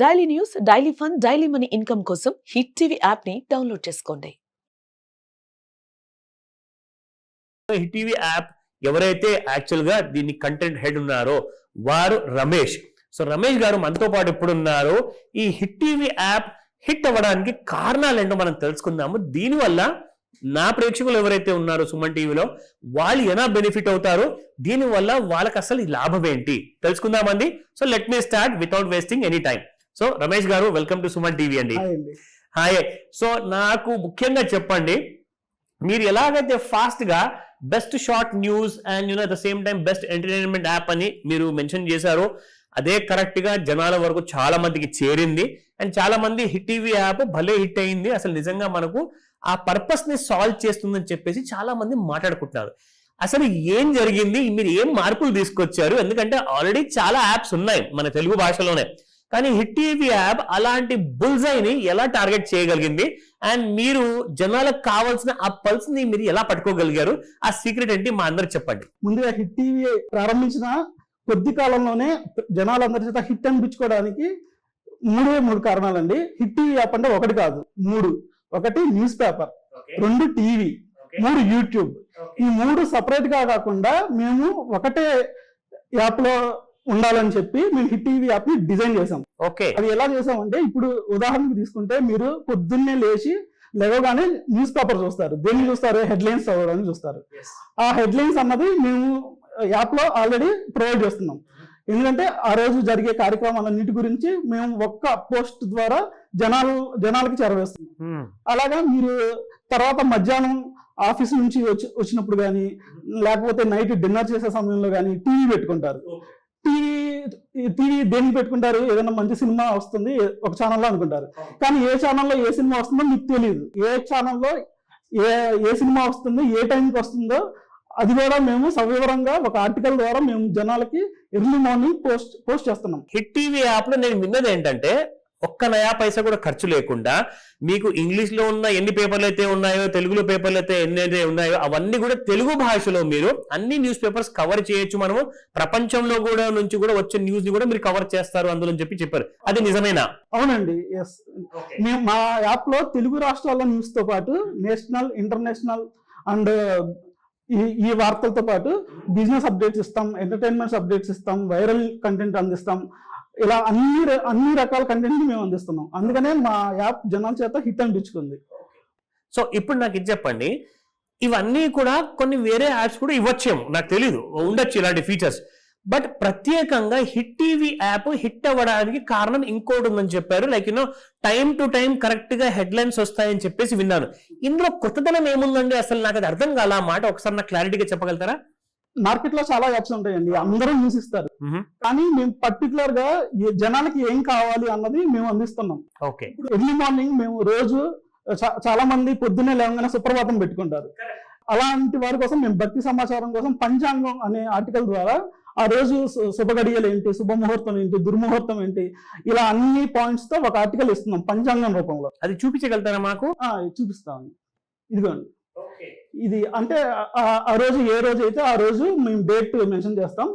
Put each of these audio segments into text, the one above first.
Daily news daily fun daily money income కోసం hit TV యాప్ని download చేసుకోండి. Hit TV app ఎవరైతే యాక్చువల్గా దీని దీన్ని కంటెంట్ హెడ్ ఉన్నారో వారు రమేష్. సో రమేష్ గారు మనతో పాటు ఎప్పుడు ఉన్నారో ఈ హిట్ టీవీ యాప్ హిట్ అవ్వడానికి కారణాలు ఏంటో మనం తెలుసుకుందాము. దీనివల్ల నా ప్రేక్షకులు ఎవరైతే ఉన్నారో సుమన్ టీవీలో వాళ్ళు ఎలా బెనిఫిట్ అవుతారు దీనివల్ల వాళ్ళకి అసలు లాభం ఏంటి? తెలుసుకుందామండి. So let me start without wasting any time so Ramesh గారు వెల్కమ్ టు సుమన్ టీవీ అండి. హాయ్ సో నాకు ముఖ్యంగా చెప్పండి మీరు ఎలాగైతే ఫాస్ట్గా best short news and you know the same time best entertainment app అని మీరు మెన్షన్ చేశారు అదే కరెక్ట్గా జనాల వరకు చాలా మందికి చేరింది. అండ్ చాలా మంది హిట్ టీవీ యాప్ భలే హిట్ అయింది. అసలు నిజంగా మనకు ఆ పర్పస్ని సాల్వ్ చేస్తుందని చెప్పేసి చాలా మంది మాట్లాడుకుంటున్నారు. అసలు ఏం జరిగింది? మీరు ఏం మార్పులు తీసుకొచ్చారు? ఎందుకంటే ఆల్రెడీ చాలా యాప్స్ ఉన్నాయి మన తెలుగు భాషలోనే. కానీ హిట్ టీవీ యాప్ అలాంటి బుల్జైని ఎలా టార్గెట్ చేయగలిగింది? అండ్ మీరు జనాలకు కావాల్సిన ఆ పల్స్ని మీరు ఎలా పట్టుకోగలిగారు? ఆ సీక్రెట్ ఏంటి? మా అందరికి చెప్పండి. ముందుగా హిట్ టీవీ ప్రారంభించిన కొద్ది కాలంలోనే జనాలందరి చేత హిట్ అనిపించుకోవడానికి మూడే మూడు కారణాలండి. హిట్ టీవీ యాప్ అంటే ఒకటి కాదు మూడు. ఒకటి న్యూస్ పేపర్ రెండు టీవీ మూడు యూట్యూబ్. ఈ మూడు సపరేట్గా కాకుండా మేము ఒకటే యాప్లో ఉండాలని చెప్పి మేము హిట్ టీవీ యాప్ని డిజైన్ చేసాం ఓకే. అది ఎలా చేసామంటే ఇప్పుడు ఉదాహరణకు తీసుకుంటే మీరు పొద్దున్నే లేచి లేవగానే న్యూస్ పేపర్ చూస్తారు. దేన్ని చూస్తారు? హెడ్లైన్స్ చదవడానికి చూస్తారు. ఆ హెడ్లైన్స్ అన్నది మేము యాప్లో ఆల్రెడీ ప్రొవైడ్ చేస్తున్నాం. ఎందుకంటే ఆ రోజు జరిగే కార్యక్రమాలన్నిటి గురించి మేము ఒక్క పోస్ట్ ద్వారా జనాలు జనాలకి చేరవేస్తున్నాం. అలాగా మీరు తర్వాత మధ్యాహ్నం ఆఫీస్ నుంచి వచ్చి వచ్చినప్పుడు కానీ లేకపోతే నైట్ డిన్నర్ చేసే సమయంలో కానీ టీవీ పెట్టుకుంటారు. టీవీ టీవీ దేనికి పెట్టుకుంటారు? ఏదైనా మంచి సినిమా వస్తుంది ఒక ఛానల్లో అనుకుంటారు. కానీ ఏ ఛానల్లో ఏ సినిమా వస్తుందో మీకు తెలియదు ఏ ఛానల్లో ఏ ఏ సినిమా వస్తుంది ఏ టైంకి వస్తుందో అది కూడా మేము సవివరంగా ఒక ఆర్టికల్ ద్వారా మేము జనాలకి ఎర్లీ మార్నింగ్ పోస్ట్ పోస్ట్ చేస్తున్నాం. హిట్ టీవీ యాప్లో నేను విన్నది ఏంటంటే ఒక్క నయా పైసా కూడా ఖర్చు లేకుండా మీకు ఇంగ్లీష్లో ఉన్న ఎన్ని పేపర్లు అయితే ఉన్నాయో తెలుగులో పేపర్లు అయితే ఎన్ని అయితే ఉన్నాయో అవన్నీ కూడా తెలుగు భాషలో మీరు అన్ని న్యూస్ పేపర్స్ కవర్ చేయొచ్చు మనము. ప్రపంచంలో కూడా నుంచి కూడా వచ్చే న్యూస్ని కూడా మీరు కవర్ చేస్తారు అందులో చెప్పి చెప్పారు. అది నిజమేనా? అవునండి ఎస్ మేము మా యాప్లో తెలుగు రాష్ట్రాల న్యూస్తో పాటు నేషనల్ ఇంటర్నేషనల్ అండ్ ఈ ఈ వార్తలతో పాటు బిజినెస్ అప్డేట్స్ ఇస్తాం ఎంటర్టైన్మెంట్స్ అప్డేట్స్ ఇస్తాం వైరల్ కంటెంట్ అందిస్తాం. ఇలా అన్ని అన్ని రకాల కంటెంట్ మేము అందిస్తున్నాం. అందుకనే మా యాప్ జనాల చేత హిట్ అనిపించుకుంది. సో ఇప్పుడు నాకు ఇది చెప్పండి. ఇవన్నీ కూడా కొన్ని వేరే యాప్స్ కూడా ఇవ్వచ్చేమో. నాకు తెలియదు ఉండొచ్చు ఇలాంటి ఫీచర్స్ బట్ ప్రత్యేకంగా హిట్ టీవీ యాప్ హిట్ అవ్వడానికి కారణం ఇంకోటి ఉందని చెప్పారు. Like you know time to time కరెక్ట్గా హెడ్లైన్స్ వస్తాయని చెప్పేసి విన్నాను. ఇందులో కొత్తదనం ఏముందండి? అసలు నాకు అది అర్థం కాల? మాట ఒకసారి నాకు క్లారిటీగా చెప్పగలుగుతారా? మార్కెట్లో చాలా యాప్స్ ఉంటాయండి. అందరూ మ్మ్. కానీ మేము పర్టికులర్గా జనాలకి ఏం కావాలి అన్నది మేము అందిస్తున్నాం. ఓకే. ఇప్పుడు ఎర్లీ మార్నింగ్ మేము రోజు చాలా మంది పొద్దున్నే లేవగానే సుప్రభాతం పెట్టుకుంటారు. అలాంటి వారి కోసం మేము భక్తి సమాచారం కోసం పంచాంగం అనే ఆర్టికల్ ద్వారా ఆ రోజు శుభగడియలు ఏంటి శుభముహూర్తం ఏంటి దుర్ముహూర్తం ఏంటి ఇలా అన్ని పాయింట్స్తో ఒక ఆర్టికల్ ఇస్తున్నాం పంచాంగం రూపంలో. అది చూపించగలుగుతారా మాకు? చూపిస్తాం ఇదిగోండి. ఇది అంటే ఆ- రోజు ఏ రోజు అయితే ఆ రోజు మేము డేట్ మెన్షన్ చేస్తాం.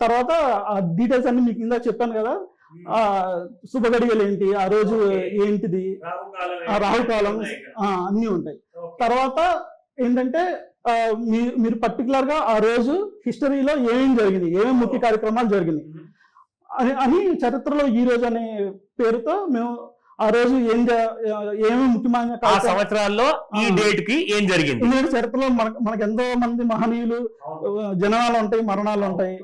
తర్వాత ఆ డీటెయిల్స్ అన్ని మీకు ఇందా చెప్పాను కదా. ఆ శుభగడియలు ఏంటి ఆ రోజు ఏంటిది ఆ రాహుకాలం ఆ, అన్నీ ఉంటాయి. తర్వాత ఏంటంటే మీరు పర్టికులర్గా ఆ రోజు హిస్టరీలో ఏమేం జరిగినాయి ఏమేమి ముఖ్య కార్యక్రమాలు జరిగినాయి. అని అని చరిత్రలో ఈ రోజు అనే పేరుతో మేము ఆ రోజు ఏం ఏమేమి ముఖ్యమైన ఆ సంవత్సరాల్లో ఈ. డేట్కి ఏం జరిగింది? ఎందుకంటే చరిత్రలో మనకు మనకు ఎంతో మంది మహనీయులు జననాలు ఉంటాయి మరణాలు ఉంటాయి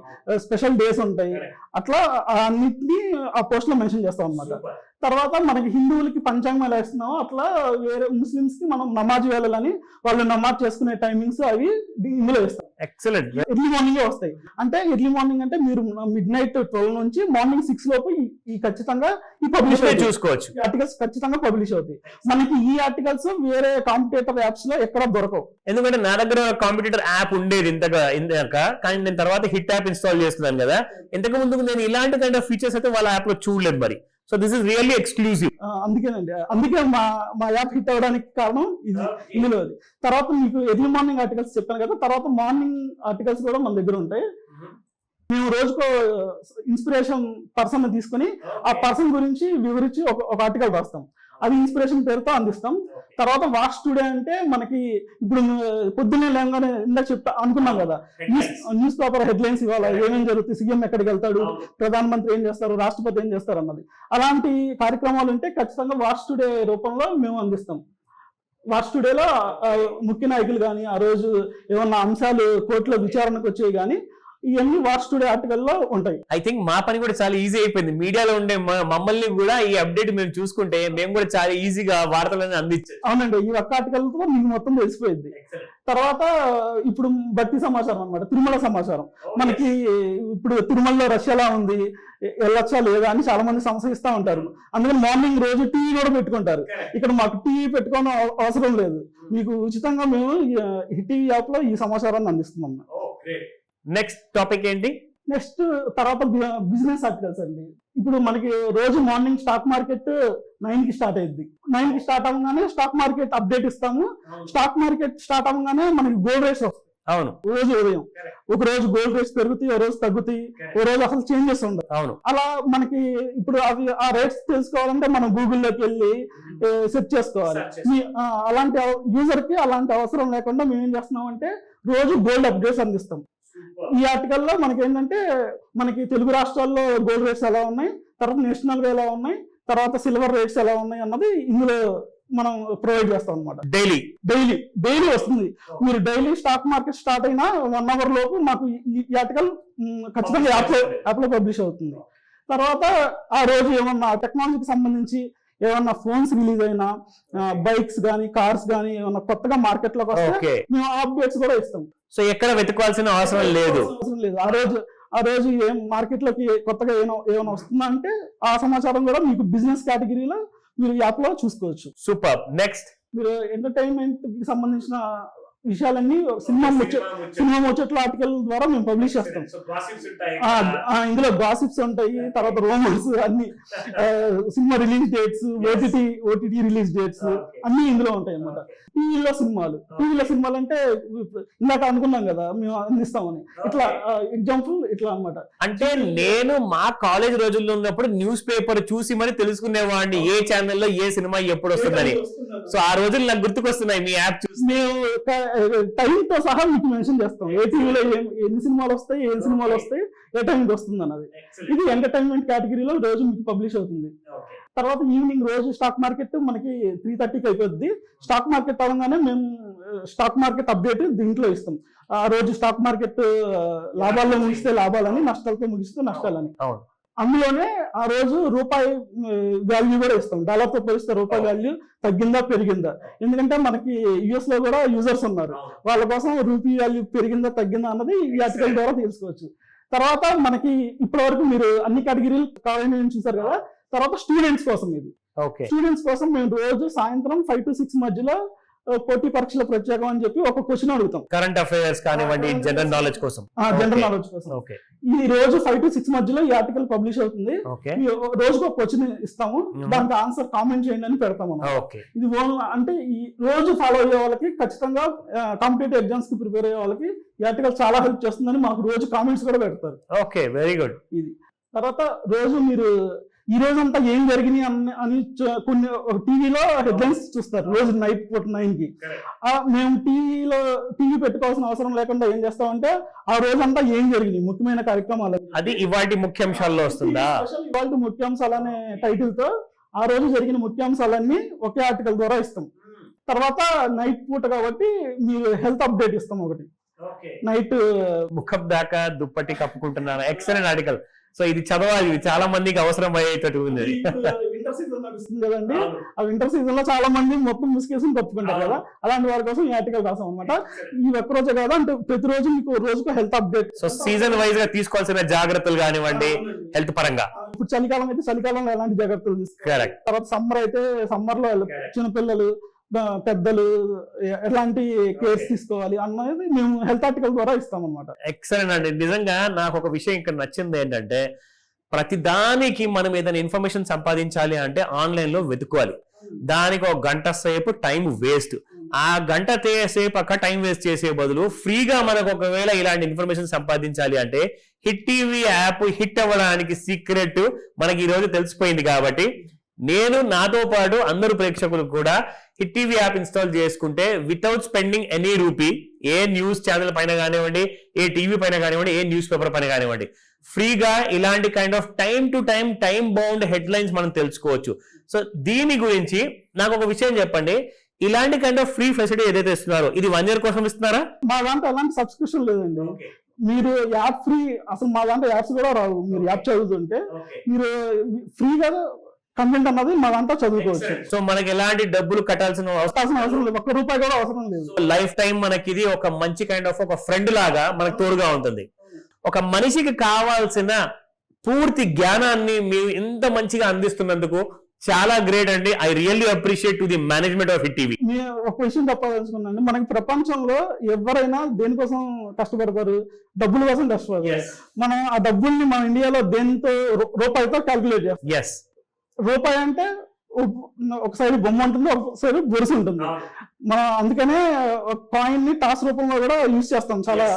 స్పెషల్ డేస్ ఉంటాయి. అట్లా అన్నిటినీ ఆ పోస్ట్లో మెన్షన్ చేస్తాం అన్నమాట. తర్వాత మనకి హిందువులకి పంచాంగం ఎలా ఇస్తున్నామో అట్లా వేరే ముస్లిమ్స్కి మనం నమాజ్ వేళలని వాళ్ళు నమాజ్ చేసుకునే టైమింగ్స్ అవి ఇందులో ఇస్తాం ఎక్సలెంట్ ఎర్లీ మార్నింగ్ వస్తాయి. అంటే ఎర్లీ మార్నింగ్ అంటే మీరు మిడ్ నైట్ ట్వెల్వ్ నుంచి మార్నింగ్ సిక్స్ లోపు ఈ- ఖచ్చితంగా ఈ పబ్లిష్ చూసుకోవచ్చు. ఆర్టికల్స్ ఖచ్చితంగా పబ్లిష్ అవుతాయి. మనకి ఈ ఆర్టికల్స్ వేరే కాంపిటేటర్ యాప్స్లో ఎక్కడ దొరకవు. ఎందుకంటే నా దగ్గర కాంపిటీటర్ యాప్ ఉండేది ఇంతగా ఇందాక. కానీ నేను తర్వాత హిట్ యాప్ ఇన్స్టాల్ చేస్తున్నాను కదా. ఇంతకు ముందు నేను ఇలాంటి కైండ్ ఆఫ్ ఫీచర్స్ అయితే వాళ్ళ యాప్లో చూడలేదు మరి. So this is really exclusive. అందుకేనండి. అందుకే మా మా యాప్ హిట్ అవ్వడానికి కారణం ఇది. ఇందులో అది. తర్వాత మీకు ఎర్లీ మార్నింగ్ ఆర్టికల్స్ చెప్పాను కదా తర్వాత మార్నింగ్ ఆర్టికల్స్ కూడా మన దగ్గర ఉంటాయి. మేము. రోజుకో ఇన్స్పిరేషన్ పర్సన్ తీసుకొని ఆ పర్సన్ గురించి వివరించి ఒక ఒక ఆర్టికల్ రాస్తాం. అది ఇన్స్పిరేషన్ పేరుతో అందిస్తాం. తర్వాత వాచ్ టుడే అంటే మనకి ఇప్పుడు పొద్దున్నే లేగానే ఇందాక చెప్తా అనుకున్నాం కదా. న్యూస్ పేపర్ హెడ్లైన్స్ ఇవాళ ఏమేమి జరుగుతుంది సీఎం ఎక్కడికి వెళ్తాడు ప్రధానమంత్రి ఏం చేస్తారు రాష్ట్రపతి ఏం చేస్తారు అన్నది. అలాంటి కార్యక్రమాలు ఉంటే ఖచ్చితంగా వాచ్ టుడే రూపంలో మేము అందిస్తాం. వాచ్ టుడేలో ముఖ్య నాయకులు కానీ ఆ రోజు ఏమన్నా అంశాలు కోర్టులో విచారణకు వచ్చేవి కానీ ఇవన్నీ వాచ్ టుడే ఆర్టికల్లో ఉంటాయి. ఐ థింక్ మా పని కూడా చాలా ఈజీ అయిపోయింది. మీడియాలో ఉండే మమ్మల్ని కూడా ఈ అప్డేట్ మేము చూసుకుంటే మేము కూడా చాలా ఈజీగా వార్తలను అందించాం అవునండి ఈ ఒక్క ఆర్టికల్తో మీకు మొత్తం తెలిసిపోయింది. తర్వాత ఇప్పుడు బట్టి సమాచారం అన్నమాట తిరుమల సమాచారం. మనకి ఇప్పుడు తిరుమలలో రష్ ఎలా ఉంది వెళ్ళొచ్చా లేదా అని చాలా మంది సంశయిస్తా ఉంటారు. అందుకని మార్నింగ్ రోజు టీవీ కూడా పెట్టుకుంటారు. ఇక్కడ మాకు టీవీ పెట్టుకోవడం అవ- అవసరం లేదు. మీకు ఉచితంగా మేము టీవీ యాప్లో ఈ సమాచారాన్ని అందిస్తున్నాం. నెక్స్ట్ టాపిక్ ఏంటి? నెక్స్ట్ తర్వాత బిజినెస్ ఆర్టికల్స్ అండి. ఇప్పుడు మనకి రోజు మార్నింగ్ స్టాక్ మార్కెట్ నైన్కి స్టార్ట్ అయింది నైన్కి స్టార్ట్ అవ్వగానే స్టాక్ మార్కెట్ అప్డేట్ ఇస్తాము. స్టాక్ మార్కెట్ స్టార్ట్ అవ్వగానే మనకి గోల్డ్ రేట్స్ వస్తాయి అవును. రోజు ఉదయం. ఒక రోజు గోల్డ్ రేట్స్ పెరుగుతాయి ఓ రోజు తగ్గుతాయి ఓ రోజు అసలు చేంజెస్ ఉండవు. అవును. అలా మనకి ఇప్పుడు అవి ఆ రేట్స్ తెలుసుకోవాలంటే మనం గూగుల్లోకి వెళ్ళి సెర్చ్ చేసుకోవాలి. మీ- ఆ, అలాంటి యూజర్కి అలాంటి అవసరం లేకుండా మేము ఏం చేస్తున్నాం అంటే రోజు గోల్డ్ అప్డేట్స్ అందిస్తాం. ఈ ఆర్టికల్లో మనకి ఏంటంటే మనకి తెలుగు రాష్ట్రాల్లో గోల్డ్ రేట్స్ ఎలా ఉన్నాయి తర్వాత నేషనల్గా ఎలా ఉన్నాయి తర్వాత సిల్వర్ రేట్స్ ఎలా ఉన్నాయి అన్నది ఇందులో మనం ప్రొవైడ్ చేస్తాం అనమాట డైలీ? డైలీ డైలీ వస్తుంది. మీరు డైలీ స్టాక్ మార్కెట్ స్టార్ట్ అయినా వన్ అవర్ లోపు మాకు ఈ- ఆర్టికల్ ఖచ్చితంగా యాప్లో యాప్లో పబ్లిష్ అవుతుంది. తర్వాత ఆ రోజు ఏమన్నా టెక్నాలజీకి సంబంధించి ఏమన్నా ఫోన్స్ రిలీజ్ అయినా బైక్స్ కానీ కార్స్ కానీ ఏమన్నా కొత్తగా మార్కెట్లోకి వస్తే మేము అప్డేట్స్ కూడా ఇస్తాం. సో ఎక్కడ వెతుకోవాల్సిన అవసరం లేదు. అవసరం లేదు. ఆ రోజు ఆ రోజు ఏం మార్కెట్లోకి కొత్తగా ఏమైనా ఏమైనా వస్తుందా అంటే ఆ సమాచారం కూడా మీకు బిజినెస్ కేటగిరీలో మీరు యాప్లో చూసుకోవచ్చు. సూపర్ నెక్స్ట్ మీరు ఎంటర్టైన్మెంట్కి సంబంధించిన విషయాలన్నీ సినిమా ముచ్చ సినిమా ముచ్చట్ల ఆర్టికల్ ద్వారా మేము పబ్లిష్ చేస్తాం. ఇందులో గాసిప్స్ ఉంటాయి తర్వాత రోమన్స్ అన్ని cinema release dates OTT OTT release dates అన్ని ఇందులో ఉంటాయి అన్నమాట. టీవీలో సినిమాలు. టీవీలో సినిమాలు అంటే ఇందాక అనుకున్నాం కదా మేము అందిస్తామని. ఇట్లా ఎగ్జాంపుల్ ఇట్లా అన్నమాట. అంటే నేను మా కాలేజ్ రోజుల్లో ఉన్నప్పుడు న్యూస్ పేపర్ చూసి మరి తెలుసుకునేవాడిని. ఏ ఛానల్లో ఏ సినిమా ఎప్పుడు వస్తుందని. సో ఆ రోజులు నాకు గుర్తుకొస్తున్నాయి మీ యాప్ చూసి మేము టైం తో సహా మీకు మెన్షన్ చేస్తాం. ఏ టీవీలో ఎన్ని సినిమాలు వస్తాయి ఏ సినిమాలు వస్తాయి ఏ టైంకి వస్తుంది అన్నది ఇది ఎంటర్టైన్మెంట్ కేటగిరీలో రోజు మీకు పబ్లిష్ అవుతుంది. తర్వాత ఈవినింగ్ రోజు స్టాక్ మార్కెట్ మనకి త్రీ థర్టీకి అయిపోద్ది. స్టాక్ మార్కెట్ అవగానే మేము స్టాక్ మార్కెట్ అప్డేట్ దీంట్లో ఇస్తాం. ఆ రోజు స్టాక్ మార్కెట్ లాభాల్లో ముగిస్తే లాభాలని నష్టాలతో ముగిస్తే నష్టాలని. అవును. అందులోనే ఆ రోజు రూపాయి వాల్యూ కూడా ఇస్తాం. డాలర్తో పోలిస్తే రూపాయి వాల్యూ తగ్గిందా పెరిగిందా? ఎందుకంటే మనకి యుఎస్లో కూడా యూజర్స్ ఉన్నారు. వాళ్ళ కోసం రూపీ వాల్యూ పెరిగిందా తగ్గిందా అన్నది ఈ ఆర్టికల్ ద్వారా తెలుసుకోవచ్చు. తర్వాత మనకి ఇప్పటి వరకు మీరు అన్ని కేటగిరీలు కావాలని చూసారు కదా? తర్వాత స్టూడెంట్స్ కోసం ఇది. ఓకే. స్టూడెంట్స్ కోసం మేము రోజు సాయంత్రం ఫైవ్ టు సిక్స్ మధ్యలో పోటీ పరీక్షల ప్రత్యేకం అని చెప్పి ఒక క్వశ్చన్ అడుగుతాం. కరెంట్ అఫైర్స్ కానివ్వండి జనరల్ నాలెడ్జ్ కోసం. General Okay. నాలెడ్జ్ కోసం. ఓకే ఈ రోజు ఫైవ్ టు సిక్స్ మధ్యలో ఈ ఆర్టికల్ పబ్లిష్ అవుతుంది. రోజుకు ఒక క్వశ్చన్ ఇస్తాము. Mhm. దానికి ఆన్సర్ కామెంట్ చేయండి అని పెడతాము. ఓకే ఇది అంటే ఈ రోజు ఫాలో అయ్యే వాళ్ళకి ఖచ్చితంగా కాంపిటేటివ్ ఎగ్జామ్స్కి ప్రిపేర్ అయ్యే వాళ్ళకి ఈ ఆర్టికల్ చాలా హెల్ప్ చేస్తుందని మాకు రోజు కామెంట్స్ కూడా పెడతారు. ఓకే వెరీ గుడ్ ఇది. తర్వాత రోజు మీరు ఈ రోజు అంతా ఏం జరిగినాయి అని కొన్ని టీవీలో హెడ్లైన్స్ చూస్తారు రోజు నైట్ పూట నైన్కి. ఆ, మేము టీవీలో టీవీ పెట్టుకోవాల్సిన అవసరం లేకుండా ఏం చేస్తామంటే ఆ రోజంతా ఏం జరిగినాయి ముఖ్యమైన కార్యక్రమాలు. అది ఇవాటి ముఖ్యాంశాల్లో వస్తుందా? ఇవాళ ముఖ్యాంశాలు అనే టైటిల్తో ఆ రోజు జరిగిన ముఖ్యాంశాలన్నీ ఒకే ఆర్టికల్ ద్వారా ఇస్తాం. తర్వాత నైట్ పూట కాబట్టి మీరు హెల్త్ అప్డేట్ ఇస్తాం ఒకటి. నైట్ ముఖం దాకా దుప్పటి కప్పుకుంటున్నాను. ఎక్సలెంట్ ఆర్టికల్ సో ఇది చదవాలి ఇది చాలా మందికి అవసరం అయ్యేటట్టు ఉంది. వింటర్ సీజన్ నడుస్తుంది కదండి. ఆ వింటర్ సీజన్లో చాలా మంది మొత్తం ముసుకేసుకుని కప్పుకుంటారు కదా. అలాంటి వారి కోసం ఈ ఆర్టికల్ రాసాం అనమాట ఈ ఒక్క రోజే కాదు అంటే ప్రతిరోజు మీకు రోజుకు హెల్త్ అప్డేట్ సో సీజన్ వైజ్గా తీసుకోవాల్సిన జాగ్రత్తలు కానివ్వండి హెల్త్ పరంగా. ఇప్పుడు చలికాలం అయితే చలికాలంలో ఎలాంటి జాగ్రత్తలు తీసుకోవాలి కరెక్ట్ తర్వాత సమ్మర్ అయితే సమ్మర్లో చిన్నపిల్లలు పెద్దలు ఎలాంటి కేర్స్ తీసుకోవాలి అన్నది మేము హెల్త్ ఆర్టికల్ ద్వారా ఇస్తాం అనమాట ఎక్సలెంట్ అండి. నిజంగా నాకు ఒక విషయం ఇక్కడ నచ్చింది ఏంటంటే ప్రతి దానికి మనం ఏదైనా ఇన్ఫర్మేషన్ సంపాదించాలి అంటే ఆన్లైన్లో వెతుకోవాలి దానికి ఒక గంట సేపు టైం వేస్ట్ ఆ గంట సేపు అక్క టైం వేస్ట్ చేసే బదులు ఫ్రీగా మనకు ఒకవేళ ఇలాంటి ఇన్ఫర్మేషన్ సంపాదించాలి అంటే హిట్ టీవీ యాప్ హిట్ అవ్వడానికి సీక్రెట్ మనకి ఈ రోజు తెలిసిపోయింది కాబట్టి నేను నాతో పాటు అందరు ప్రేక్షకులు కూడా హిట్ టీవీ యాప్ ఇన్స్టాల్ చేసుకుంటే వితౌట్ స్పెండింగ్ ఎనీ రూపీ ఏ న్యూస్ ఛానల్ పైన కానివ్వండి ఏ టీవీ పైన కానివ్వండి ఏ న్యూస్ పేపర్ పైన కానివ్వండి. ఫ్రీగా ఇలాంటి kind of time to time time bound headlines మనం తెలుసుకోవచ్చు. సో దీని గురించి నాకు ఒక విషయం చెప్పండి. ఇలాంటి కైండ్ ఆఫ్ ఫ్రీ ఫెసిలిటీ ఏదైతే ఇస్తున్నారో ఇది వన్ ఇయర్ కోసం ఇస్తున్నారా? మా దాంట్లో ఎలాంటి సబ్స్క్రిప్షన్ లేదండి. మీరు యాప్ ఫ్రీ అసలు మా దాంట్లో యాప్స్ కూడా రావు. మీరు యాప్ చదువుతుంటే మీరు ఫ్రీగా కంటెంట్ అన్నది మా దాంట్లో చదువుకోవచ్చు సో మనకి ఎలాంటి డబ్బులు కట్టాల్సిన అవసరం అవసరం లేదు. ఒక్క రూపాయి కూడా అవసరం లేదు. లైఫ్ టైం మనకి ఇది ఒక మంచి కైండ్ ఆఫ్ ఒక ఫ్రెండ్ లాగా మనకు తోడుగా ఉంటుంది. ఒక మనిషికి కావాల్సిన పూర్తి జ్ఞానాన్ని మీరు ఇంత మంచిగా అందిస్తున్నందుకు చాలా గ్రేట్ అండి. I really appreciate to the management of hit TV నేను ఒక విషయం చెప్పదలుచుకున్నాను. మనకి ప్రపంచంలో ఎవరైనా దేనికోసం కష్టపడతారు? డబ్బుల కోసం కష్టపడతారు. మనం ఆ డబ్బుల్ని మన ఇండియాలో దేనితో రూపాయితో క్యాల్కులేట్ చేస్తాం. ఎస్ రూపాయి అంటే ఒక- ఒక సైడ్ బొమ్మ ఉంటుంది ఒక సైడ్ బొరుసు ఉంటుంది. మనం అందుకనే కాయిన్ని టాస్ రూపంలో కూడా యూజ్ చేస్తాం చాలా.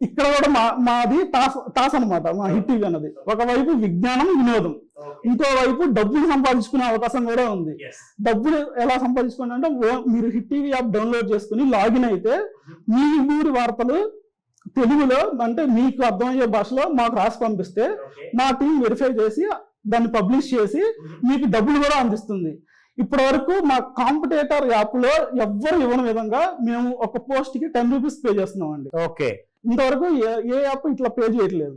ఇక్కడ కూడా మా మాది టాస్ టాస్ అన్నమాట మా హిట్ టీవీ అన్నది. ఒకవైపు విజ్ఞానం వినోదం. ఇంకో వైపు డబ్బులు సంపాదించుకునే అవకాశం కూడా ఉంది. డబ్బులు ఎలా సంపాదించుకోండి అంటే మీరు హిట్ టీవీ యాప్ డౌన్లోడ్ చేసుకుని లాగిన్ అయితే మీ ఊరి వార్తలు తెలుగులో అంటే మీకు అర్థమయ్యే భాషలో మాకు రాసి పంపిస్తే మా టీం వెరిఫై చేసి దాన్ని పబ్లిష్ చేసి మీకు డబ్బులు కూడా అందిస్తుంది. ఇప్పటి వరకు మా కాంపిటేటర్ యాప్లో ఎవ్వరు ఇవ్వని విధంగా మేము ఒక పోస్ట్కి టెన్ రూపీస్ పే చేస్తున్నాం అండి ఓకే. ఇంతవరకు ఏ ఏ యాప్ ఇట్లా పే చేయట్లేదు.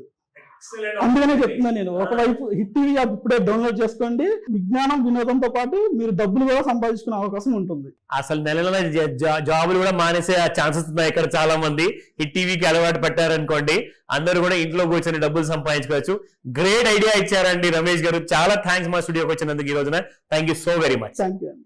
అందుకనే చెప్తున్నా నేను ఒకవైపు హిట్ టీవీ యాప్ ఇప్పుడే డౌన్లోడ్ చేసుకోండి విజ్ఞానం వినోదంతో పాటు మీరు డబ్బులు కూడా సంపాదించుకునే అవకాశం ఉంటుంది. అసలు నెల నెల జా- జా- జాబులు కూడా మానేసే ఛాన్సెస్ ఉన్నాయి ఇక్కడ చాలా మంది హిట్ టీవీకి అలవాటు పట్టారనుకోండి అందరూ కూడా ఇంట్లో కూర్చొని డబ్బులు సంపాదించుకోవచ్చు. గ్రేట్ ఐడియా ఇచ్చారండి రమేష్ గారు. చాలా థ్యాంక్స్ మా స్టూడియోకి వచ్చినందుకు ఈ రోజున. Thank you so very much thank you అండి